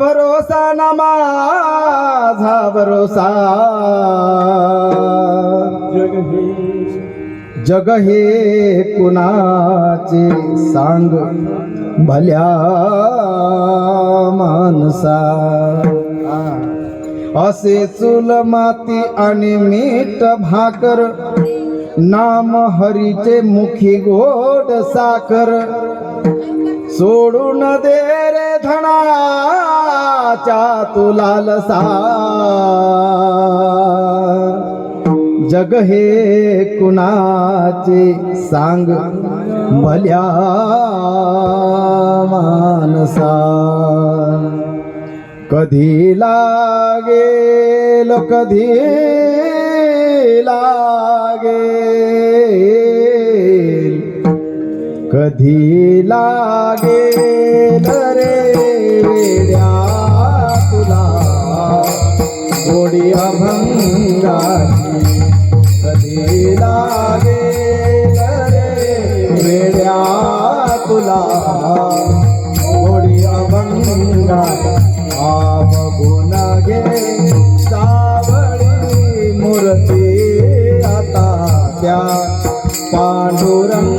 भरोसा ना माझा भरोसा. जग हे जग हे कुणाचे सांग भल्या माणसा असे चूल माती आणि मीठ भाकर नाम हरीचे मुखी गोड साखर. सोडून दे रे धनाच्या तुला लसा जग हे कुणाचे सांग? भल्या मानसा. कधी लागेल कधी लागेल? कधी लागे रे वेड्या तुला? गोडी अभंगाची कधी लागे रे वेड्या तुला? गोडी अभंगा आव गुण घे सावळी मूर्ती आता त्या पांडुरंग